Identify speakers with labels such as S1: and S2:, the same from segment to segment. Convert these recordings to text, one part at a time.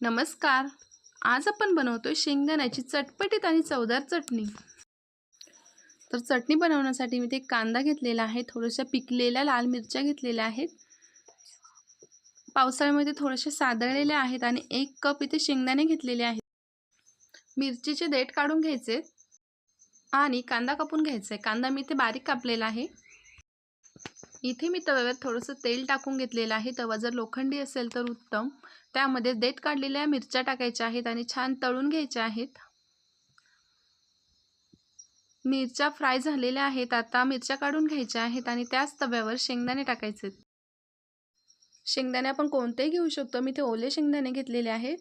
S1: नमस्कार. आज आपण बनवतोय शेंगदाण्याची चटपटीत आणि चवदार चटणी. तर चटणी बनवण्यासाठी मी ते कांदा घेतलेला आहे थोड्याशा पिकलेल्या लाल मिरच्या घेतलेल्या आहेत. पावसाळ्यामध्ये थोड्याशा सादळलेल्या आहेत आणि एक कप इथे शेंगदाणे घेतलेले आहेत. मिरचीचे देठ काढून घ्यायचे आणि कांदा कापून घ्यायचा आहे. कांदा मी इथे बारीक कापलेला आहे. इथे मी तव्यावर थोडंसं तेल टाकून घेतलेलं आहे. तवा जर लोखंडी असेल तर उत्तम. त्यामध्ये देत काढलेल्या मिरच्या टाकायच्या आहेत आणि छान तळून घ्यायच्या आहेत. मिरच्या फ्राय झालेल्या आहेत. आता मिरच्या काढून घ्यायच्या आहेत आणि त्याच तव्यावर शेंगदाणे टाकायचे. शेंगदाणे आपण कोणतेही घेऊ शकतो. मी ते ओले शेंगदाणे घेतलेले आहेत.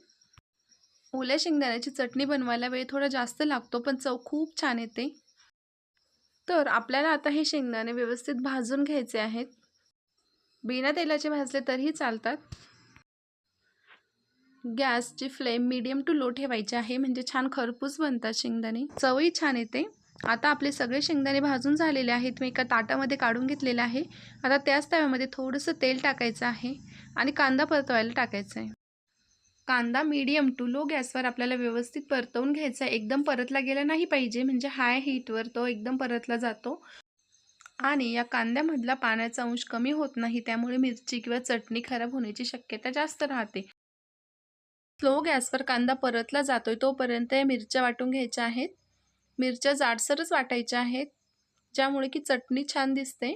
S1: ओल्या शेंगदाण्याची चटणी बनवायला वेळ थोडा जास्त लागतो पण चव खूप छान येते. तर आपल्याला आता हे शेंगदाणे व्यवस्थित भाजून घ्यायचे आहेत. बिना तेलाचे भाजले तरीही चालतात. गॅसची फ्लेम मीडियम टू लो ठेवायची आहे म्हणजे छान खरपूस बनतात शेंगदाणे. चवही छान येते. आता आपले सगळे शेंगदाणे भाजून झालेले आहेत मी एका ताटामध्ये काढून घेतलेलं आहे. आता त्याच तव्यामध्ये थोडंसं तेल टाकायचं आहे आणि कांदा परतवायला टाकायचा आहे कांदा मीडियम टू लो गॅसवर आपल्याला व्यवस्थित परतवून घ्यायचा आहे. एकदम परतला गेला नाही पाहिजे म्हणजे हाय हीटवर तो एकदम परतला जातो. आणि या कांद्यामधला पाण्याचा अंश कमी होत नाही त्यामुळे मिरची किंवा चटणी खराब होण्याची शक्यता जास्त राहते. स्लो गॅसवर कांदा परतला जातोय तोपर्यंत या मिरच्या वाटून घ्यायच्या आहेत. मिरच्या जाडसरच वाटायच्या आहेत ज्यामुळे की चटणी छान दिसते.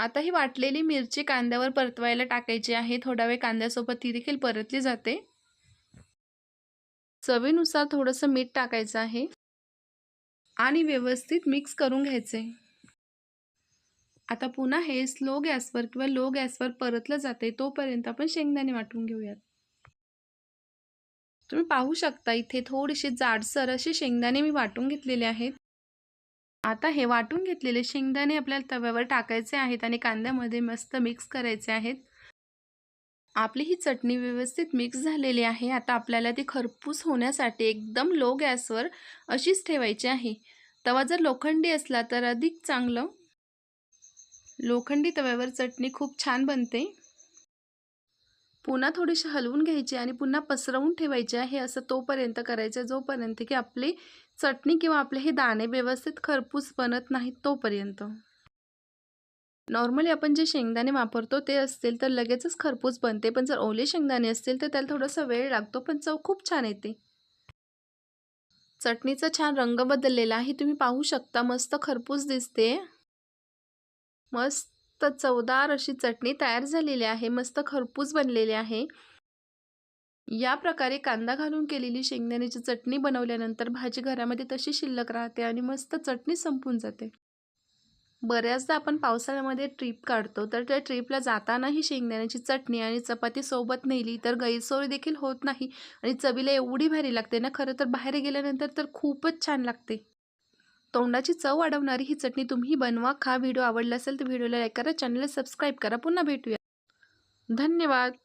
S1: आता ही वाटलेली मिरची कांद्यावर परतवायला टाकायची आहे. थोडा वेळ कांद्यासोबत ती देखील परतली जाते. चवीनुसार थोडंसं मीठ टाकायचं आहे. आणि व्यवस्थित मिक्स करून घ्यायचे. आता पुन्हा हे स्लो गॅसवर किंवा लो गॅसवर परतलं जाते. तोपर्यंत आपण शेंगदाणे वाटून घेऊयात. तुम्ही पाहू शकता इथे थोडीशी जाडसर असे शेंगदाणे मी वाटून घेतलेले आहेत. आता हे वाटून घेतलेले शेंगदाणे आपल्याला तव्यावर टाकायचे आहेत आणि कांद्यामध्ये मस्त मिक्स करायचे आहेत. आपली ही चटणी व्यवस्थित मिक्स झालेली आहे. आता आपल्याला ती खरपूस होण्यासाठी एकदम लो गॅसवर अशीच ठेवायची आहे. तवा जर लोखंडी असला तर अधिक चांगलं. लोखंडी तव्यावर चटणी खूप छान बनते. पुन्हा थोडीशी हलवून घ्यायची आणि पुन्हा पसरवून ठेवायचे आहे असं तोपर्यंत करायचं जोपर्यंत की आपली चटणी किंवा आपले हे दाणे व्यवस्थित खरपूस बनत नाहीत तोपर्यंत. नॉर्मली आपण जे शेंगदाणे वापरतो ते असतील तर लगेचच खरपूस बनते पण जर ओले शेंगदाणे असतील तर त्याला थोडासा वेळ लागतो पण चव खूप छान येते. चटणीचा छान रंग बदललेला आहे तुम्ही पाहू शकता मस्त खरपूस दिसते. मस्त चवदार अशी चटणी तयार झालेली आहे मस्त खरपूस बनलेली आहे. या प्रकारे कांदा घालून केलेली शेंगदाण्याची चटणी बनवल्यानंतर भाजी घरामध्ये तशी शिल्लक राहते आणि मस्त चटणी संपून जाते. बऱ्याचदा आपण पावसाळ्यामध्ये ट्रीप काढतो तर त्या ट्रीपला जाताना ही शेंगदाण्याची चटणी आणि चपाती सोबत नेली तर गैरसोय देखील होत नाही आणि चवीला एवढी भारी लागते ना खरं तर बाहेर गेल्यानंतर तर खूपच छान लागते. तोंडाची चव वाढवणारी ही चटणी तुम्ही बनवा. खा. व्हिडिओ आवडला असेल तर व्हिडिओला लाईक करा. चॅनलला सबस्क्राईब करा. पुन्हा भेटूया. धन्यवाद.